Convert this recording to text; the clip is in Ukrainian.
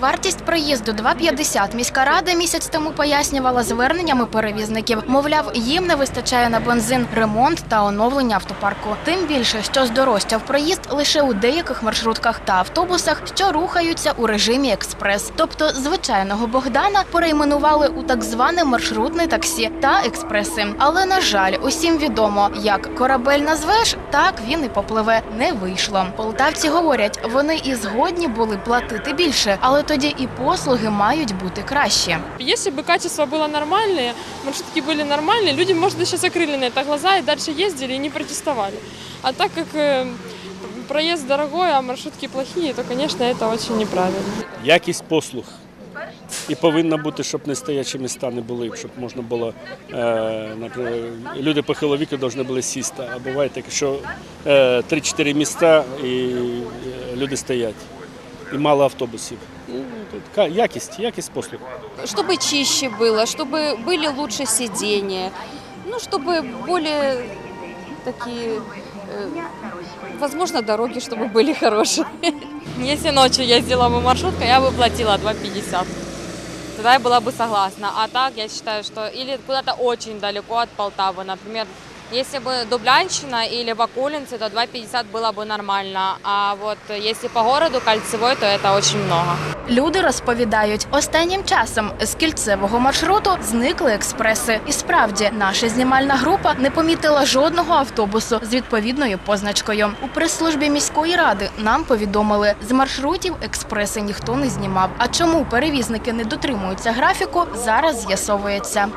Вартість проїзду 2,50 міська рада місяць тому пояснювала зверненнями перевізників. Мовляв, їм не вистачає на бензин, ремонт та оновлення автопарку. Тим більше, що здорожчав проїзд лише у деяких маршрутках та автобусах, що рухаються у режимі експрес. Тобто звичайного Богдана перейменували у так зване маршрутне таксі та експреси. Але на жаль, усім відомо, як корабель назвеш, так він і попливе. Не вийшло. Полтавці говорять, вони і згодні були платити більше, але тоді і послуги мають бути кращі. Если бы качество было нормальное, маршрутки были нормальные, люди, может, бы сейчас закрыли на это глаза и дальше ездили и не протестовали. А так как э, проезд дорогой, а маршрутки плохие, то, конечно, это очень неправильно. якість послуг. І повинно бути, щоб не стоячі міста не були, щоб можна було, е, наприклад, люди похилого віку повинні були сісти. А буває таке, що е, 3-4 міста і е, люди стоять. І мало автобусів. І, тут ка- якість, якість послуг. чтобы чище было, чтобы были лучше сиденья, ну, чтобы более такие, э, возможно, дороги, чтобы были хорошие. Если ночью ездила бы маршрутка, я бы платила 2,50. Тогда я была бы согласна. А так, я считаю, что или куда-то очень далеко от Полтавы, например, если бы Дублянщина или Бакулинцы, то 2,50 было бы нормально. А вот если по городу Кольцевой, то это очень много. Люди розповідають, останнім часом з кільцевого маршруту зникли експреси. І справді, наша знімальна група не помітила жодного автобусу з відповідною позначкою. У прес-службі міської ради нам повідомили, з маршрутів експреси ніхто не знімав. А чому перевізники не дотримуються графіку, зараз з'ясовується.